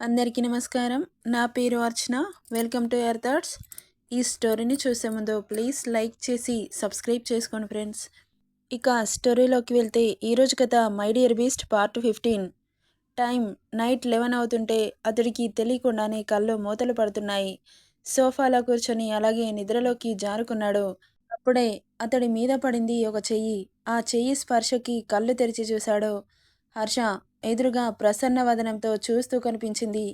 అందరికీ నమస్కారం. నా పేరు Archana. Welcome to Air Thoughts. ఈ స్టోరీని చూసే ముందు ప్లీజ్ లైక్ చేసి సబ్స్క్రైబ్ చేసుకోండి ఫ్రెండ్స్. ఇక స్టోరీలోకి వెళ్తే ఈరోజు కథ my dear beast part fifteen. Time night eleven అవుతుంటే అతడికి తెలియకుండానే కళ్ళు మూతలు పడుతున్నాయి. సోఫాలో కూర్చొని అలాగే నిద్రలోకి జారుకున్నాడు. అప్పుడే అతడి మీద పడింది ఒక చెయ్యి. ఆ చెయ్యి స్పర్శకి కళ్ళు తెరిచి చూశాడు. హర్ష ఎదురుగా ప్రసన్న వదనంతో చూస్తూ కనిపించింది.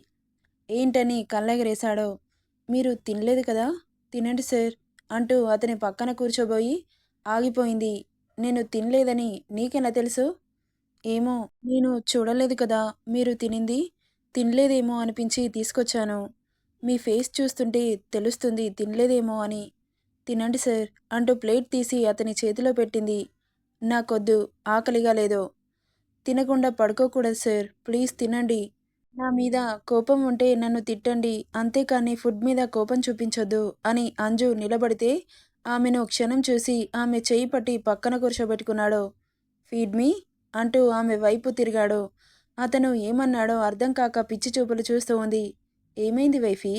ఏంటని కళ్ళెగరేశాడో. మీరు తినలేదు కదా? తినండి సార్ అంటూ అతని పక్కన కూర్చోబోయి ఆగిపోయింది. నేను తినలేదని నీకెలా తెలుసు? ఏమో నేను చూడలేదు కదా మీరు తినింది. తినలేదేమో అనిపించి తీసుకొచ్చాను. మీ ఫేస్ చూస్తుంటే తెలుస్తుంది తినలేదేమో అని. తినండి సార్ అంటూ ప్లేట్ తీసి అతని చేతిలో పెట్టింది. నాకొద్దు ఆకలిగా లేదో. తినకుండా పడుకోకూడదు సార్. ప్లీజ్ తినండి. నా మీద కోపం ఉంటే నన్ను తిట్టండి. అంతేకాని ఫుడ్ మీద కోపం చూపించొద్దు అని అంజు నిలబడితే ఆమెను క్షణం చూసి ఆమె చేయి పట్టి పక్కన కూర్చోబెట్టుకున్నాడు. ఫీడ్ మీ అంటూ ఆమె వైపు తిరిగాడు. అతను ఏమన్నాడో అర్థం కాక పిచ్చి చూపులు చూస్తూ ఉంది. ఏమైంది వైఫీ?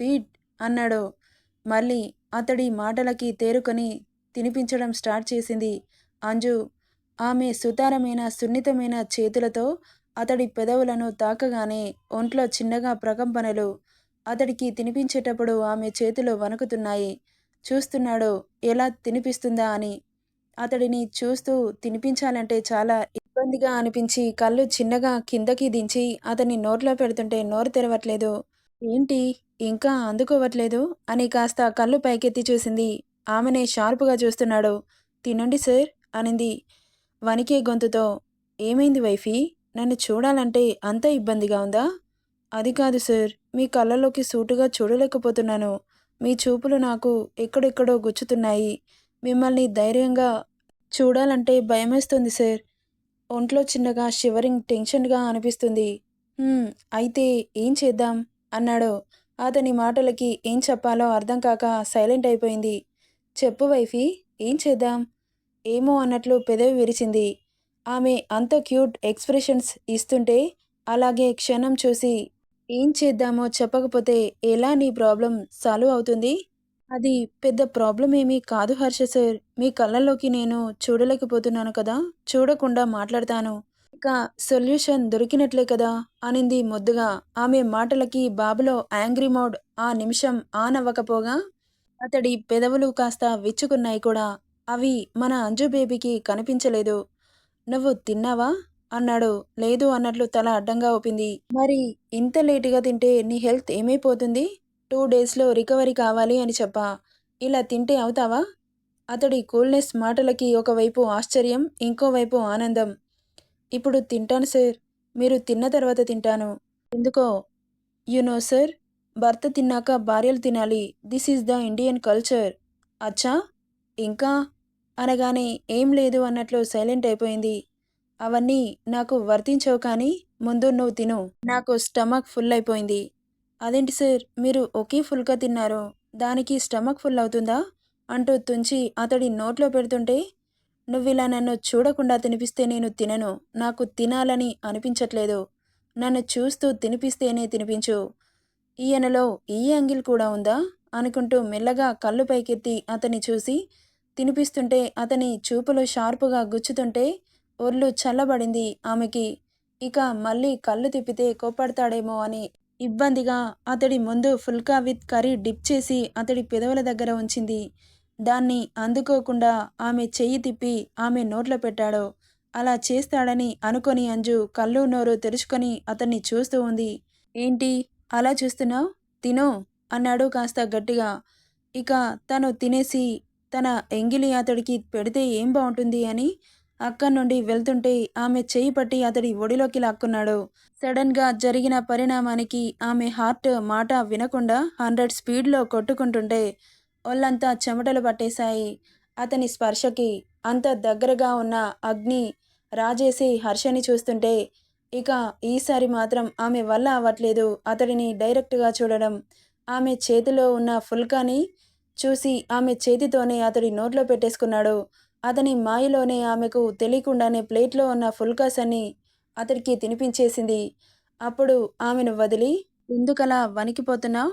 ఫీడ్ అన్నాడు. మళ్ళీ అతడి మాటలకి తేరుకొని తినిపించడం స్టార్ట్ చేసింది. అంజు ఆమె సుతారమైన సున్నితమైన చేతులతో అతడి పెదవులను తాకగానే ఒంట్లో చిన్నగా ప్రకంపనలు అతడికి తినిపించేటప్పుడు ఆమె చేతులు వణుకుతున్నాయి. చూస్తున్నాడు ఎలా తినిపిస్తుందా అని. అతడిని చూస్తూ తినిపించాలంటే చాలా ఇబ్బందిగా అనిపించి కళ్ళు చిన్నగా కిందకి దించి అతని నోట్లో పెడుతుంటే నోరు తెరవట్లేదు. ఏంటి? ఇంకా అందుకోవట్లేదు? అని కాస్త కళ్ళు పైకెత్తి చూసింది. ఆమెనే షార్పుగా చూస్తున్నాడు. తినండి సార్ అనింది. వణికే గొంతుతో ఏమైంది వైఫీ? నన్ను చూడాలంటే అంత ఇబ్బందిగా ఉందా? అది కాదు సార్ మీ కళ్ళలోకి సూటుగా చూడలేకపోతున్నాను. మీ చూపులు నాకు ఎక్కడెక్కడో గుచ్చుతున్నాయి. మిమ్మల్ని ధైర్యంగా చూడాలంటే భయమేస్తుంది సార్. ఒంట్లో చిన్నగా షివరింగ్ టెన్షన్గా అనిపిస్తుంది. అయితే ఏం చేద్దాం? అన్నాడు. అతని మాటలకి ఏం చెప్పాలో అర్థం కాక సైలెంట్ అయిపోయింది. చెప్పు వైఫీ ఏం చేద్దాం? ఏమో అన్నట్లు పెదవి విరిచింది. ఆమె అంత క్యూట్ ఎక్స్ప్రెషన్స్ ఇస్తుంటే అలాగే క్షణం చూసి ఏం చేద్దామో చెప్పకపోతే ఎలా నీ ప్రాబ్లం సాల్వ్ అవుతుంది? అది పెద్ద ప్రాబ్లం ఏమీ కాదు హర్ష సార్. మీ కళ్ళల్లోకి నేను చూడలేకపోతున్నాను కదా? చూడకుండా మాట్లాడతాను. ఇక సొల్యూషన్ దొరికినట్లే కదా? అనింది ముద్దుగా. ఆమె మాటలకి బాబులో యాంగ్రీ మోడ్ ఆ నిమిషం ఆన్ అవ్వకపోగా అతడి పెదవులు కాస్త విచ్చుకున్నాయి కూడా. అవి మన అంజు బేబీకి కనిపించలేదు. నువ్వు తిన్నావా? అన్నాడు. లేదు అన్నట్లు తల అడ్డంగా ఊపింది. మరి ఇంత లేటుగా తింటే నీ హెల్త్ ఏమైపోతుంది? టూ డేస్లో రికవరీ కావాలి అని చెప్పా. ఇలా తింటే అవుతావా? అతడి కూల్నెస్ మాటలకి ఒకవైపు ఆశ్చర్యం ఇంకోవైపు ఆనందం. ఇప్పుడు తింటాను సార్. మీరు తిన్న తర్వాత తింటాను. ఎందుకో? You know sir. భర్త తిన్నాక భార్యలు తినాలి. This is the Indian culture. అచ్చా? ఇంకా అనగానే ఏం లేదు అన్నట్లు సైలెంట్ అయిపోయింది. అవన్నీ నాకు వర్తించవు కానీ ముందు నువ్వు తిను. నాకు స్టమక్ ఫుల్ అయిపోయింది. అదేంటి సార్ మీరు ఒకే ఫుల్గా తిన్నారు. దానికి స్టమక్ ఫుల్ అవుతుందా? అంటూ తుంచి అతడి నోట్లో పెడుతుంటే నువ్విలా నన్ను చూడకుండా తినిపిస్తే నేను తినను. నాకు తినాలని అనిపించట్లేదు. నన్ను చూస్తూ తినిపిస్తేనే తినిపించు. ఈయనలో ఈ యాంగిల్ కూడా ఉందా? అనుకుంటూ మెల్లగా కళ్ళు పైకెత్తి అతన్ని చూసి తినిపిస్తుంటే అతని చూపులు షార్పుగా గుచ్చుతుంటే ఒళ్ళు చల్లబడింది ఆమెకి. ఇక మళ్ళీ కళ్ళు తిప్పితే కోప్పడతాడేమో అని ఇబ్బందిగా అతడి ముందు ఫుల్కా విత్ కర్రీ డిప్ చేసి అతడి పెదవుల దగ్గర ఉంచింది. దాన్ని అందుకోకుండా ఆమె చెయ్యి తిప్పి ఆమె నోట్లో పెట్టాడు. అలా చేస్తాడని అనుకొని అంజు కళ్ళు నోరు తెరుచుకొని అతన్ని చూస్తూ ఉంది. ఏంటి? అలా చూస్తున్నావు? తినో అన్నాడు కాస్త గట్టిగా. ఇక తను తినేసి తన ఎంగిలి అతడికి పెడితే ఏం బాగుంటుంది అని అక్కడి నుండి వెళ్తుంటే ఆమె చేయి పట్టి అతడి ఒడిలోకి లాక్కున్నాడు. సడన్గా జరిగిన పరిణామానికి ఆమె హార్ట్ మాట వినకుండా హండ్రెడ్ స్పీడ్లో కొట్టుకుంటుంటే ఒళ్ళంతా చెమటలు పట్టేశాయి. అతని స్పర్శకి అంత దగ్గరగా ఉన్న అగ్ని రాజేసి హర్షని చూస్తుంటే ఇక ఈసారి మాత్రం ఆమె వల్ల అవ్వట్లేదు. అతడిని డైరెక్ట్గా చూడడం ఆమె చేతిలో ఉన్న ఫుల్కాని చూసి ఆమె చేతితోనే అతడి నోట్లో పెట్టేసుకున్నాడు. అతని మాయలోనే ఆమెకు తెలియకుండానే ప్లేట్లో ఉన్న ఫుల్కాస్ అన్ని అతడికి తినిపించేసింది. అప్పుడు ఆమెను వదిలి ఎందుకలా వణికిపోతున్నావు?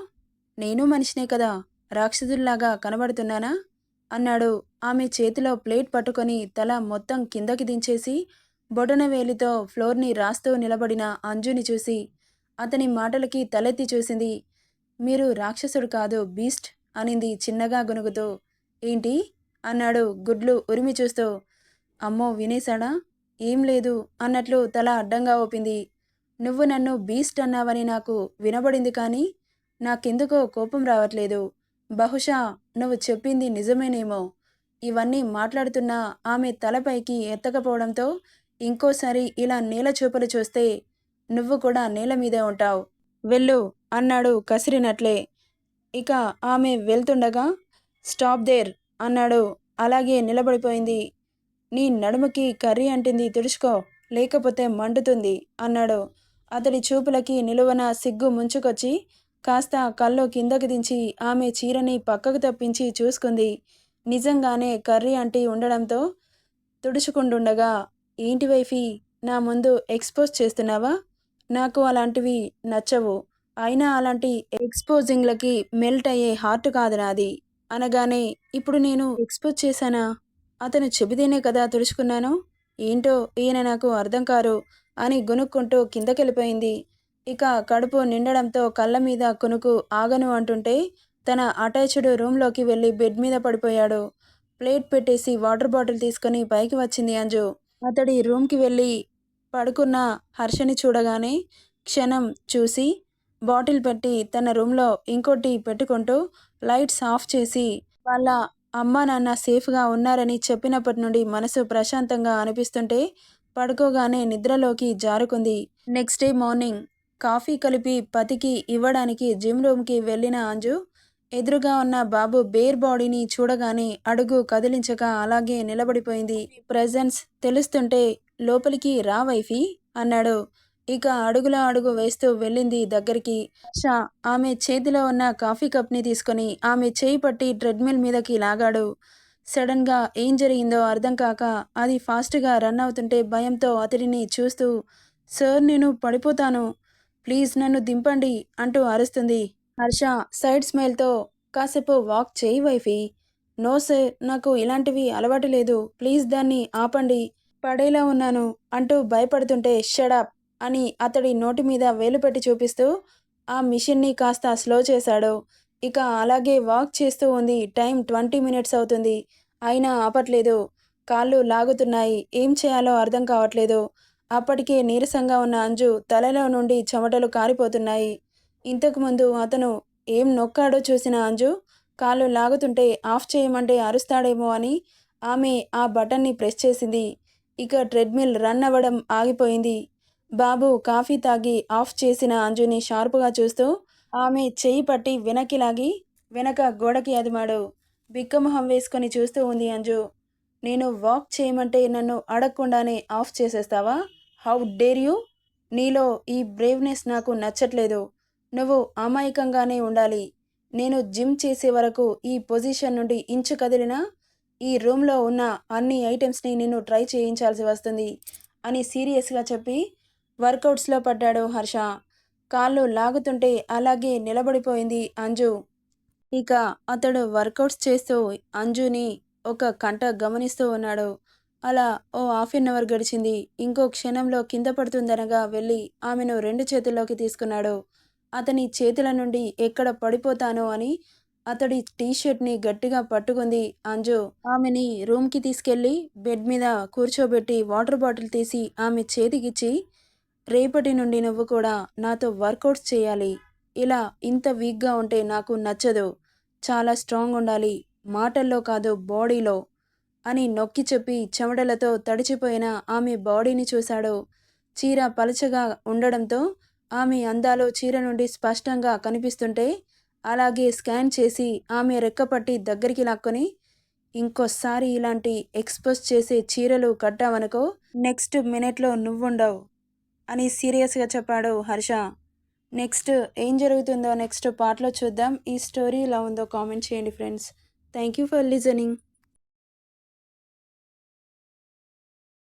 నేను మనిషినే కదా రాక్షసుల్లాగా కనబడుతున్నానా? అన్నాడు. ఆమె చేతిలో ప్లేట్ పట్టుకొని తల మొత్తం కిందకి దించేసి బొటన వేలితో ఫ్లోర్ని రాస్తూ నిలబడిన అంజుని చూసి అతని మాటలకి తలెత్తి చూసింది మీరు రాక్షసుడు కాదు బీస్ట్. అనింది చిన్నగా గొనుగుతూ. ఏంటి? అన్నాడు గుడ్లు ఉరిమి చూస్తూ. అమ్మో వినేశాడా? ఏం లేదు అన్నట్లు తల అడ్డంగా ఊపింది. నువ్వు నన్ను బీస్ట్ అన్నావని నాకు వినబడింది కానీ నాకెందుకో కోపం రావట్లేదు. బహుశా నువ్వు చెప్పింది నిజమేనేమో. ఇవన్నీ మాట్లాడుతున్నా ఆమె తలపైకి ఎత్తకపోవడంతో ఇంకోసారి ఇలా నేల చూపలు చూస్తే నువ్వు కూడా నేల మీదే ఉంటావు. వెళ్ళు అన్నాడు కసిరినట్లే. ఇక ఆమె వెళ్తుండగా స్టాప్ దేర్ అన్నాడు. అలాగే నిలబడిపోయింది. నీ నడుముకి కర్రీ అంటింది తుడుచుకో లేకపోతే మండుతుంది అన్నాడు. అతడి చూపులకి నిలువన సిగ్గు ముంచుకొచ్చి కాస్త కళ్ళు కిందకు దించి ఆమె చీరని పక్కకు తప్పించి చూసుకుంది. నిజంగానే కర్రీ అంటి ఉండడంతో తుడుచుకుంటుండగా ఏంటి వైఫీ నా ముందు ఎక్స్పోజ్ చేస్తున్నావా? నాకు అలాంటివి నచ్చవు. అయినా అలాంటి ఎక్స్పోజింగ్లకి మెల్ట్ అయ్యే హార్ట్ కాదు నాది. అనగానే ఇప్పుడు నేను ఎక్స్పోజ్ చేశానా? అతను చెబితేనే కదా తుడుచుకున్నాను? ఏంటో ఈయన నాకు అర్థం కారు అని గునుక్కుంటూ కిందకెళ్ళిపోయింది. ఇక కడుపు నిండడంతో కళ్ళ మీద కొనుకు ఆగను అంటుంటే తన అటాచ్డ్ రూమ్లోకి వెళ్ళి బెడ్ మీద పడిపోయాడు. ప్లేట్ పెట్టేసి వాటర్ బాటిల్ తీసుకొని పైకి వచ్చింది అంజు. అతడి రూమ్కి వెళ్ళి పడుకున్న హర్షని చూడగానే క్షణం చూసి బాటిల్ పెట్టి తన రూమ్లో ఇంకోటి పెట్టుకుంటూ లైట్స్ ఆఫ్ చేసి వాళ్ళ అమ్మ నాన్న సేఫ్గా ఉన్నారని చెప్పినప్పటి నుండి మనసు ప్రశాంతంగా అనిపిస్తుంటే పడుకోగానే నిద్రలోకి జారుకుంది. నెక్స్ట్ డే మార్నింగ్ కాఫీ కలిపి పతికి ఇవ్వడానికి జిమ్ రూమ్కి వెళ్ళిన అంజు ఎదురుగా ఉన్న బాబు బేర్ బాడీని చూడగానే అడుగు కదిలించక అలాగే నిలబడిపోయింది. ప్రజెన్స్ తెలుస్తుంటే లోపలికి రా వైఫీ అన్నాడు. ఇక అడుగుల అడుగు వేస్తూ వెళ్ళింది దగ్గరికి. షా ఆమె చేతిలో ఉన్న కాఫీ కప్ని తీసుకొని ఆమె చేయి పట్టి ట్రెడ్మిల్ మీదకి లాగాడు. సడన్గా ఏం జరిగిందో అర్థం కాక అది ఫాస్ట్గా రన్ అవుతుంటే భయంతో అతడిని చూస్తూ సార్ నేను పడిపోతాను. ప్లీజ్ నన్ను దింపండి అంటూ అరుస్తుంది. హర్ష సైడ్ స్మైల్తో కాసేపు వాక్ చేయి వైఫీ. నో సార్ నాకు ఇలాంటివి అలవాటు లేదు. ప్లీజ్ దాన్ని ఆపండి. పడేలా ఉన్నాను అంటూ భయపడుతుంటే షడప్. అని అతడి నోటి మీద వేలు పెట్టి చూపిస్తూ ఆ మిషన్ని కాస్త స్లో చేశాడు. ఇక అలాగే వాక్ చేస్తూ ఉంది. టైం ట్వంటీ మినిట్స్ అవుతుంది. అయినా ఆపట్లేదు. కాళ్ళు లాగుతున్నాయి. ఏం చేయాలో అర్థం కావట్లేదు. అప్పటికే నీరసంగా ఉన్న అంజు తలలో నుండి చెమటలు కారిపోతున్నాయి. ఇంతకుముందు అతను ఏం నొక్కాడో చూసిన అంజు కాళ్ళు లాగుతుంటే ఆఫ్ చేయమంటే అరుస్తాడేమో అని ఆమె ఆ బటన్ని ప్రెస్ చేసింది. ఇక ట్రెడ్మిల్ రన్ అవ్వడం ఆగిపోయింది. బాబు కాఫీ తాగి ఆఫ్ చేసిన అంజుని షార్పుగా చూస్తూ ఆమె చెయ్యి పట్టి వెనక్కి లాగి వెనక గోడకి అదిమాడు. బిక్కమొహం వేసుకొని చూస్తూ ఉంది అంజు. నేను వాక్ చేయమంటే నన్ను అడగకుండానే ఆఫ్ చేసేస్తావా? How dare you? నీలో ఈ బ్రేవ్నెస్ నాకు నచ్చట్లేదు. నువ్వు అమాయకంగానే ఉండాలి. నేను జిమ్ చేసే వరకు ఈ పొజిషన్ నుండి ఇంచు కదిలినా ఈ రూమ్లో ఉన్న అన్ని ఐటమ్స్ని నేను ట్రై చేయించాల్సి వస్తుంది అని సీరియస్గా చెప్పి వర్కౌట్స్లో పడ్డాడు హర్ష. కాళ్ళు లాగుతుంటే అలాగే నిలబడిపోయింది అంజు. ఇక అతడు వర్కౌట్స్ చేస్తూ అంజుని ఒక కంట గమనిస్తూ ఉన్నాడు. అలా ఓ హాఫ్ అన్ అవర్ గడిచింది. ఇంకో క్షణంలో కింద పడుతుందనగా వెళ్ళి ఆమెను రెండు చేతుల్లోకి తీసుకున్నాడు. అతని చేతుల నుండి ఎక్కడ పడిపోతానో అని అతడి టీషర్ట్ని గట్టిగా పట్టుకుంది అంజు. ఆమెని రూమ్కి తీసుకెళ్ళి బెడ్ మీద కూర్చోబెట్టి వాటర్ బాటిల్ తీసి ఆమె చేతికిచ్చి రేపటి నుండి నువ్వు కూడా నాతో వర్కౌట్స్ చేయాలి. ఇలా ఇంత వీక్గా ఉంటే నాకు నచ్చదు. చాలా స్ట్రాంగ్ ఉండాలి. మాటల్లో కాదు బాడీలో అని నొక్కి చెప్పి చెమటలతో తడిచిపోయిన ఆమె బాడీని చూశాడు. చీర పలచగా ఉండడంతో ఆమె అందాలు చీర నుండి స్పష్టంగా కనిపిస్తుంటే అలాగే స్కాన్ చేసి ఆమె రెక్కపట్టి దగ్గరికి లాక్కొని ఇంకోసారి ఇలాంటి ఎక్స్పోజ్ చేసే చీరలు కట్టావనుకో నెక్స్ట్ మినిట్లో నువ్వుండవు. అని సీరియస్గా చెప్పాడు హర్ష. నెక్స్ట్ ఏం జరుగుతుందో నెక్స్ట్ పార్ట్లో చూద్దాం. ఈ స్టోరీ ఎలా ఉందో కామెంట్ చేయండి friends. Thank you for listening.